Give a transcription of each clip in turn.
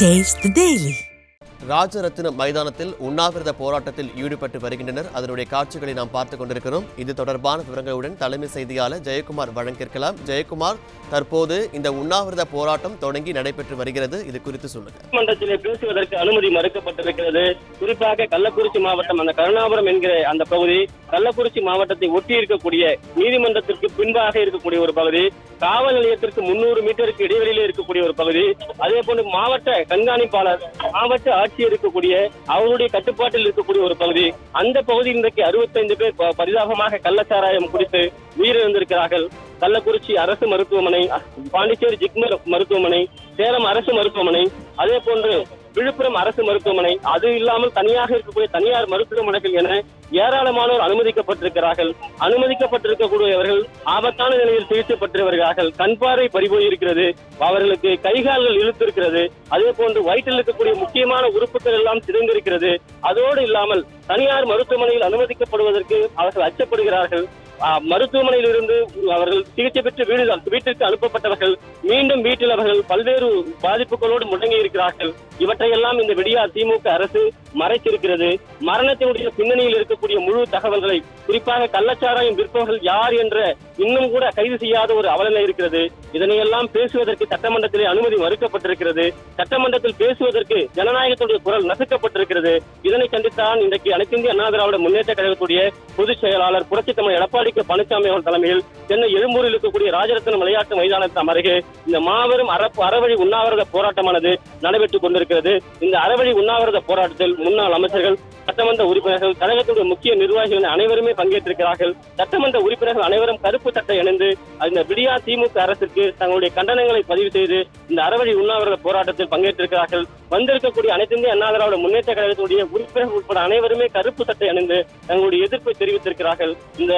Taste the Daily. Rajarathinam மைதானத்தில் உண்ணாவிரத போராட்டத்தில் ஈடுபட்டு வருகின்றனர். அதனுடைய காட்சிகளை நாம் பார்த்துக் கொண்டிருக்கிறோம். இது தொடர்பான விவரங்களுடன் தலைமை செய்தியாளர் ஜெயக்குமார் வழங்கியிருக்கலாம் ஜெயக்குமார் தற்போது இந்த உண்ணாவிரத போராட்டம் தொடங்கி நடைபெற்று வருகிறது. இது குறித்து சொல்லுங்க. மன்றத்திலே பேசுவதற்கு அனுமதி மறுக்கப்பட்டிருக்கிறது. குறிப்பாக கள்ளக்குறிச்சி மாவட்டம் அந்த கருணாபுரம் என்கிற அந்த பகுதி கள்ளக்குறிச்சி மாவட்டத்தை ஒட்டி இருக்கக்கூடிய நீதிமன்றத்திற்கு பின்பாக இருக்கக்கூடிய ஒரு பகுதி காவல் நிலையத்திற்கு முன்னூறு மீட்டருக்கு இடைவெளியிலே இருக்கக்கூடிய ஒரு பகுதி அதே போன்று மாவட்ட கண்காணிப்பாளர் மாவட்ட ஆட்சி இருக்கக்கூடிய அவருடைய கட்டுப்பாட்டில் இருக்கக்கூடிய ஒரு பகுதி. அந்த பகுதியில் இன்றைக்கு அறுபத்தைந்து பேர் பரிதாபமாக கள்ளச்சாராயம் குடித்து உயிரிழந்திருக்கிறார்கள். கள்ளக்குறிச்சி அரசு மருத்துவமனை பாண்டிச்சேரி ஜிக்மர் மருத்துவமனை சேலம் அரசு மருத்துவமனை அதே போன்று விழுப்புரம் அரசு மருத்துவமனை அது இல்லாமல் தனியாக இருக்கக்கூடிய தனியார் மருத்துவமனைகள் என ஏராளமானோர் அனுமதிக்கப்பட்டிருக்கிறார்கள். அனுமதிக்கப்பட்டிருக்கக்கூடியவர்கள் ஆபத்தான நிலையில் சிகிச்சை பெற்று வருகிறார்கள் கண் பார்வை பறிபோய் அவர்களுக்கு கைகால்கள் இழுத்திருக்கிறது. அதே போன்று வயிற்றில் இருக்கக்கூடிய முக்கியமான உறுப்புகள் எல்லாம் சிதைந்திருக்கிறது. அதோடு இல்லாமல் தனியார் மருத்துவமனையில் அனுமதிக்கப்படுவதற்கு அவர்கள் அச்சப்படுகிறார்கள். மருத்துவமனையில் இருந்து அவர்கள் சிகிச்சை பெற்று வீடு வீட்டிற்கு அனுப்பப்பட்டவர்கள் மீண்டும் வீட்டில் அவர்கள் பல்வேறு பாதிப்புகளோடு முடங்கி இருக்கிறார்கள். இவற்றையெல்லாம் இந்த விடியா திமுக அரசு மறைத்திருக்கிறது. மரணத்தினுடைய பின்னணியில் இருக்கக்கூடிய முழு தகவல்களை குறிப்பாக கள்ளச்சாராயம் விற்பவர்கள் யார் என்ற இன்னும் கூட கைது செய்யாத ஒரு அவலநிலை இருக்கிறது. இதனையெல்லாம் பேசுவதற்கு சட்டமன்றத்திலே அனுமதி மறுக்கப்பட்டிருக்கிறது. சட்டமன்றத்தில் பேசுவதற்கு ஜனநாயகத்துடைய குரல் நசுக்கப்பட்டிருக்கிறது. இதனை கண்டித்தான் இன்றைக்கு அனைத்திந்திய அண்ணா திராவிட முன்னேற்ற கழகத்துடைய பொதுச் செயலாளர் புரட்சி தமிழ் எடப்பாடி எடப்பாடி பழனிசாமி அவர்கள் தலைமையில் சென்னை எழும்பூரில் இருக்கக்கூடிய ராஜரத்னம் விளையாட்டு மைதானத்தின் அருகே இந்த மாபெரும் அறப்பு அறவழி உண்ணாவிரத போராட்டமானது நடைபெற்றுக் கொண்டிருக்கிறது. இந்த அறவழி உண்ணாவிரத போராட்டத்தில் முன்னாள் அமைச்சர்கள் சட்டமன்ற உறுப்பினர்கள் கழகத்துடைய முக்கிய நிர்வாகிகள் அனைவருமே பங்கேற்றிருக்கிறார்கள். சட்டமன்ற உறுப்பினர்கள் அனைவரும் கருப்பு சட்டை இணைந்து அந்த விடியா திமுக அரசிற்கு தங்களுடைய கண்டனங்களை பதிவு செய்து இந்த அறவழி உண்ணாவிரத போராட்டத்தில் பங்கேற்றிருக்கிறார்கள். வந்திருக்கக்கூடிய அனைத்து இந்திய அண்ணா திராவிட முன்னேற்ற கழகத்துடைய உறுப்பினர்கள் உட்பட அனைவருமே கருப்பு சட்டை அணிந்து தங்களுடைய எதிர்ப்பை தெரிவித்திருக்கிறார்கள். இந்த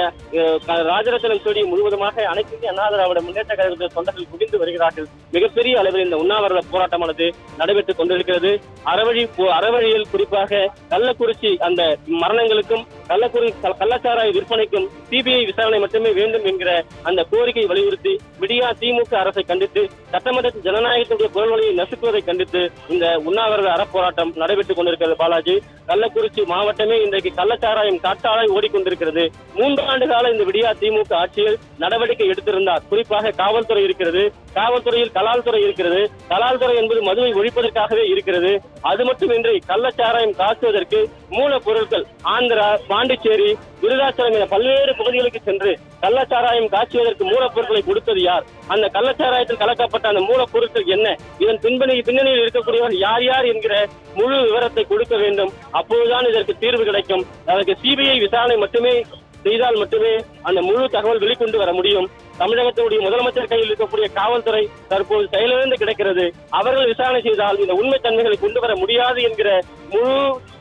ராஜரத்னம் செடி முழுவதுமாக அனைத்து இந்திய அண்ணா திராவிட முன்னேற்ற கழகத்தின் தொண்டர்கள் குவிந்து வருகிறார்கள். மிகப்பெரிய அளவில் இந்த உண்ணாவிரத போராட்டமானது நடைபெற்றுக் கொண்டிருக்கிறது. அறவழி அறவழியில் குறிப்பாக கள்ளக்குறி கள்ளக்குறிச்சி அந்த மரணங்களுக்கும் கள்ளக்குறி க- கள்ளச்சாராய விற்பனைக்கும் சிபிஐ விசாரணை மட்டுமே வேண்டும் என்கிற அந்த கோரிக்கை வலியுறுத்தி விடியா திமுக அரசை கண்டித்து சட்டமன்றத்தில் ஜனநாயகத்துடைய குரல்வழியை நசுக்குவதை கண்டித்து இந்த உண்ணாவிரத அறப்போராட்டம் நடைபெற்றுக் கொண்டிருக்கிறது பாலாஜி. கள்ளக்குறிச்சி மாவட்டமே இன்றைக்கு கள்ளச்சாராயம் காட்டாளாய் ஓடிக்கொண்டிருக்கிறது. மூன்று ஆண்டு கால இந்த விடியா திமுக ஆட்சியில் நடவடிக்கை எடுத்திருந்தார். குறிப்பாக காவல்துறை இருக்கிறது. காவல்துறையில் கலால் துறை இருக்கிறது. கலால் துறை என்பது மதுவை ஒழிப்பதற்காகவே இருக்கிறது. அது மட்டுமின்றி கள்ளச்சாராயம் காட்டுவதற்கு மூலப்பொருட்கள் ஆந்திரா பாண்டிச்சேரி விருதாச்சலம் என பல்வேறு பகுதிகளுக்கு சென்று கள்ளச்சாராயம் காய்ச்சுவதற்கு மூலப்பொருட்களை கொடுத்தது யார்? அந்த கள்ளச்சாராயத்தில் கலக்கப்பட்ட அந்த மூலப்பொருட்கள் என்ன? இதன் பின்பணி பின்னணியில் இருக்கக்கூடியவர் யார் யார் என்கிற முழு விவரத்தை கொடுக்க வேண்டும். அப்போதுதான் இதற்கு தீர்வு கிடைக்கும். அதற்கு சிபிஐ விசாரணை மட்டுமே செய்தால் மட்டுமே அந்த முழு தகவல் வெளிக்கொண்டு வர முடியும். தமிழகத்தினுடைய முதலமைச்சர் கையில் இருக்கக்கூடிய காவல்துறை தற்போது செயலிழந்து கிடக்கிறது. அவர்கள் விசாரணை செய்தால் இந்த உண்மை தன்மைகளை கொண்டு வர முடியாது என்கிற முழு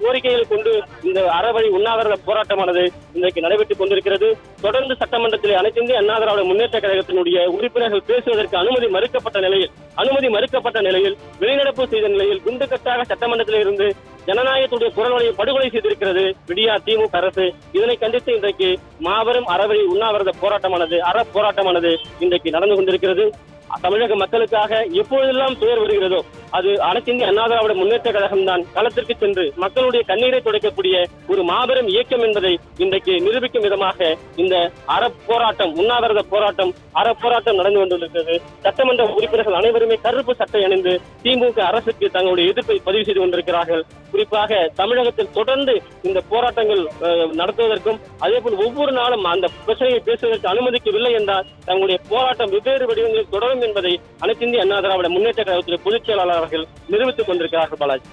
கோரிக்கைகளை கொண்டு இந்த அறவழி உண்ணாவிரத போராட்டமானது இன்றைக்கு நடைபெற்றுக் கொண்டிருக்கிறது. தொடர்ந்து சட்டமன்றத்திலே அனைத்து இந்திய அண்ணா திராவிட முன்னேற்ற கழகத்தினுடைய உறுப்பினர்கள் பேசுவதற்கு அனுமதி மறுக்கப்பட்ட நிலையில் அனுமதி மறுக்கப்பட்ட நிலையில் வெளிநடப்பு செய்த நிலையில் குண்டுக்கட்டாக சட்டமன்றத்தில் இருந்து ஜனநாயகத்துடைய குரல்வழியை படுகொலை செய்திருக்கிறது. விடியா திமுக அரசு. இதனை கண்டித்து இன்றைக்கு மாபெரும் அறவழி உண்ணாவிரத போராட்டமானது அற போராட்டமானது இன்றைக்கு நடந்து கொண்டிருக்கிறது. தமிழக மக்களுக்காக எப்பொழுதெல்லாம் துயர் வருகிறதோ அது அனைத்திந்திய அண்ணா திராவிட முன்னேற்ற கழகம் தான் களத்திற்கு சென்று மக்களுடைய கண்ணீரை துடைக்கக்கூடிய ஒரு மாபெரும் இயக்கம் என்பதை இன்றைக்கு நிரூபிக்கும் விதமாக இந்த அற போராட்டம் உண்ணாவிரத போராட்டம் அற போராட்டம் நடந்து கொண்டிருக்கிறது. சட்டமன்ற உறுப்பினர்கள் அனைவருமே கருப்பு சட்டை அணிந்து திமுக அரசுக்கு தங்களுடைய எதிர்ப்பை பதிவு செய்து கொண்டிருக்கிறார்கள். குறிப்பாக தமிழகத்தில் தொடர்ந்து இந்த போராட்டங்கள் நடத்துவதற்கும் அதே போல் ஒவ்வொரு நாளும் அந்த பிரச்சனையை பேசுவதற்கு அனுமதிக்கவில்லை என்றால் தங்களுடைய போராட்டம் வெவ்வேறு வடிவங்களில் தொடரும் என்பதை அனைத்திந்திய அண்ணா திராவிட முன்னேற்ற கழகத்துடைய பொதுச் செயலாளர் அவர்கள் நிரூபித்துக் கொண்டிருக்கிறார்கள் பாலாஜி.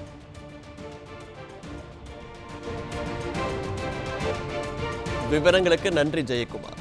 விவரங்களுக்கு நன்றி ஜெயக்குமார்.